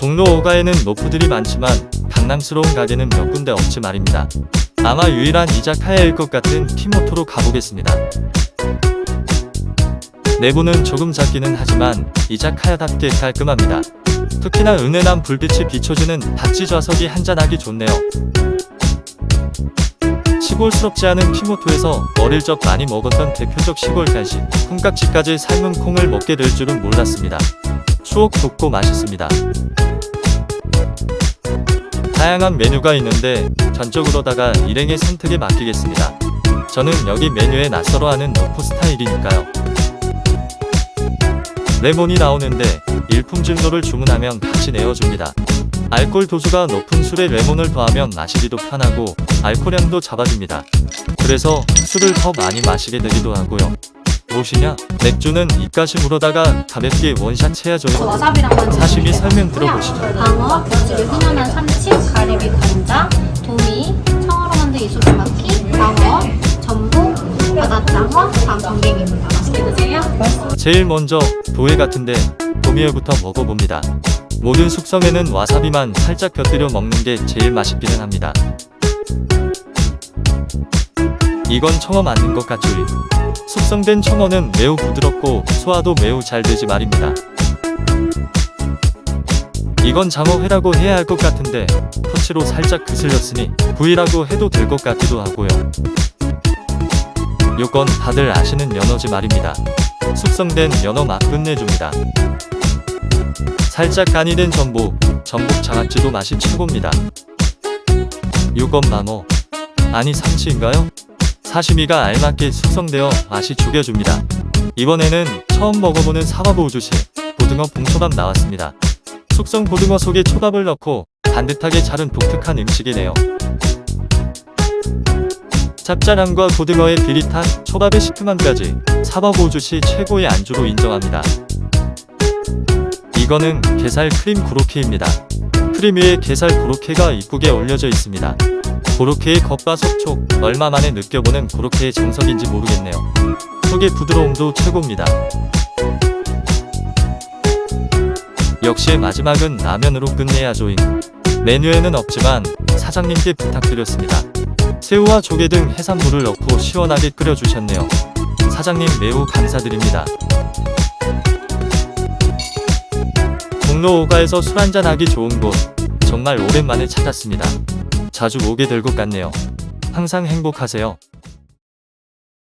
종로 5가에는 노프들이 많지만 강남스러운 가게는 몇 군데 없지 말입니다. 아마 유일한 이자카야일 것 같은 키모토로 가보겠습니다. 내부는 조금 작기는 하지만 이자카야답게 깔끔합니다. 특히나 은은한 불빛이 비춰지는 닥지 좌석이 한잔하기 좋네요. 시골스럽지 않은 키모토에서 어릴 적 많이 먹었던 대표적 시골 간식 콩깍지까지 삶은 콩을 먹게 될 줄은 몰랐습니다. 추억 돋고 맛있습니다. 다양한 메뉴가 있는데 전적으로다가 일행의 선택에 맡기겠습니다. 저는 여기 메뉴에 낯설어 하는 노프 스타일이니까요. 레몬이 나오는데 일품질로를 주문하면 같이 내어줍니다. 알코올 도수가 높은 술에 레몬을 더하면 마시기도 편하고 알코올량도 잡아줍니다. 그래서 술을 더 많이 마시게 되기도 하고요. 무엇이냐? 맥주는 입가심으로다가 가볍게 원샷 해야죠. 와사비랑 사시미 설명 들어보시죠. 방어, 껍질이 훈연한 삼치, 가리비 간장, 도미, 청어로 만든 이소주마키, 방어, 전복, 바다장어, 다 전갱입니다. 맛있게 드세요. 제일 먼저 도해 같은데 도미에부터 먹어봅니다. 모든 숙성에는 와사비만 살짝 곁들여 먹는 게 제일 맛있기는 합니다. 이건 청어 맞는 것 같죠? 숙성된 청어는 매우 부드럽고 소화도 매우 잘 되지 말입니다. 이건 장어회라고 해야 할 것 같은데 터치로 살짝 그슬렸으니 구이라고 해도 될 것 같기도 하고요. 요건 다들 아시는 연어지 말입니다. 숙성된 연어 맛 끝내줍니다. 살짝 간이 된 전복, 전복 장아찌도 맛이 최고입니다. 요건 망어, 아니 삼치인가요? 사시미가 알맞게 숙성되어 맛이 죽여줍니다. 이번에는 처음 먹어보는 사과보 우주시, 고등어 봉초밥 나왔습니다. 숙성 고등어 속에 초밥을 넣고 반듯하게 자른 독특한 음식이네요. 짭짤함과 고등어의 비릿한 초밥의 시큼함까지 사과보우주시 최고의 안주로 인정합니다. 이거는 게살 크림 고로케입니다. 크림 위에 게살 고로케가 이쁘게 올려져 있습니다. 고로케의 겉바 속촉 얼마 만에 느껴보는 고로케의 정석인지 모르겠네요. 속의 부드러움도 최고입니다. 역시 마지막은 라면으로 끝내야죠잉. 메뉴에는 없지만 사장님께 부탁드렸습니다. 새우와 조개 등 해산물을 넣고 시원하게 끓여주셨네요. 사장님 매우 감사드립니다. 종로 5가에서 술 한잔하기 좋은 곳 정말 오랜만에 찾았습니다. 자주 오게 될 것 같네요. 항상 행복하세요.